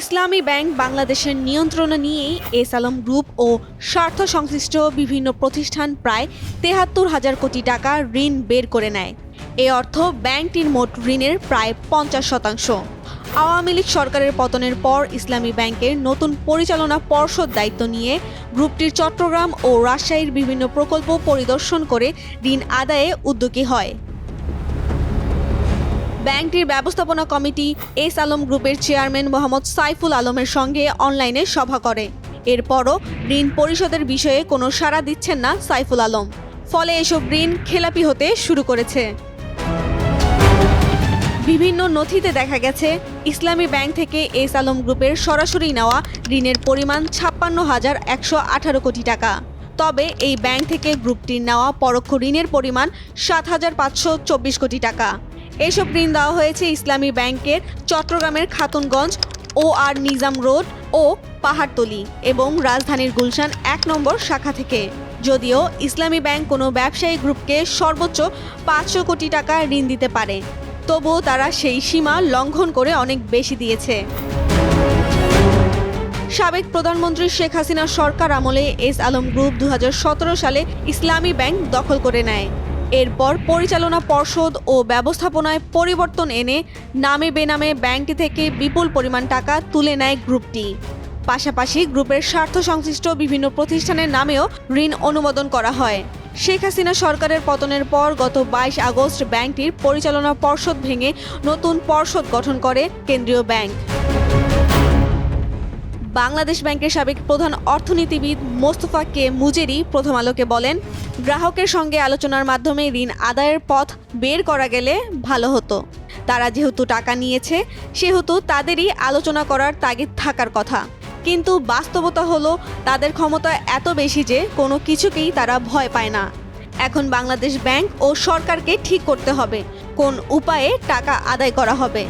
ইসলামী bank বাংলাদেশের নিয়ন্ত্রণে নিয়েই এস আলম গ্রুপ ও স্বার্থ সংশ্লিষ্ট বিভিন্ন প্রতিষ্ঠান প্রায় তেহাত্তর হাজার কোটি টাকা ঋণ বের করে নেয়। এ অর্থ ব্যাংকটির মোট ঋণের প্রায় পঞ্চাশ শতাংশ। আওয়ামী লীগ সরকারের পতনের পর ইসলামী ব্যাংকের নতুন পরিচালনা পর্ষদ দায়িত্ব নিয়ে গ্রুপটির চট্টগ্রাম ও রাজশাহীর বিভিন্ন প্রকল্প পরিদর্শন করে ঋণ আদায়ে উদ্যোগী হয়। ব্যাংকটির ব্যবস্থাপনা কমিটি এস আলম গ্রুপের চেয়ারম্যান মোহাম্মদ সাইফুল আলমের সঙ্গে অনলাইনে সভা করে। এরপরও ঋণ পরিশোধের বিষয়ে কোনো সাড়া দিচ্ছেন না সাইফুল আলম। ফলে এসব ঋণ খেলাপি হতে শুরু করেছে। বিভিন্ন নথিতে দেখা গেছে, ইসলামী ব্যাংক থেকে এস আলম গ্রুপের সরাসরি নেওয়া ঋণের পরিমাণ ছাপ্পান্ন হাজার একশো আঠারো কোটি টাকা। তবে এই ব্যাংক থেকে গ্রুপটির নেওয়া পরোক্ষ ঋণের পরিমাণ সাত হাজার পাঁচশো চব্বিশ কোটি টাকা। এসব ঋণ দেওয়া হয়েছে ইসলামী ব্যাংকের চট্টগ্রামের Khatunganj O R Nizam road ও পাহাড়তলি এবং রাজধানীর গুলশান এক নম্বর শাখা থেকে। যদিও ইসলামী ব্যাংক কোনো ব্যবসায়ী গ্রুপকে সর্বোচ্চ পাঁচশো কোটি টাকা ঋণ দিতে পারে, তবুও তারা সেই সীমা লঙ্ঘন করে অনেক বেশি দিয়েছে। সাবেক প্রধানমন্ত্রী শেখ হাসিনার সরকার আমলে এস আলম গ্রুপ দু হাজার সতেরো সালে ইসলামী ব্যাংক দখল করে নেয়। এরপর পরিচালনা পর্ষদ ও ব্যবস্থাপনায় পরিবর্তন এনে নামে বেনামে ব্যাংকটি থেকে বিপুল পরিমাণ টাকা তুলে নেয় গ্রুপটি। পাশাপাশি গ্রুপের স্বার্থ সংশ্লিষ্ট বিভিন্ন প্রতিষ্ঠানের নামেও ঋণ অনুমোদন করা হয়। শেখ হাসিনা সরকারের পতনের পর গত বাইশ আগস্ট ব্যাংকটির পরিচালনা পর্ষদ ভেঙে নতুন পর্ষদ গঠন করে কেন্দ্রীয় ব্যাংক। বাংলাদেশ ব্যাংকের সাবেক প্রধান অর্থনীতিবিদ মোস্তফা কে মুজেরি প্রথম আলোকে বলেন, গ্রাহকের সঙ্গে আলোচনার মাধ্যমে ঋণ আদায়ের পথ বের করা গেলে ভালো হতো। তারা যেহেতু টাকা নিয়েছে, সেহেতু তাদেরই আলোচনা করার তাগিদ থাকার কথা। কিন্তু বাস্তবতা হলো, তাদের ক্ষমতা এত বেশি যে কোনো কিছুকেই তারা ভয় পায় না। এখন বাংলাদেশ ব্যাংক ও সরকারকে ঠিক করতে হবে, কোন উপায়ে টাকা আদায় করা হবে।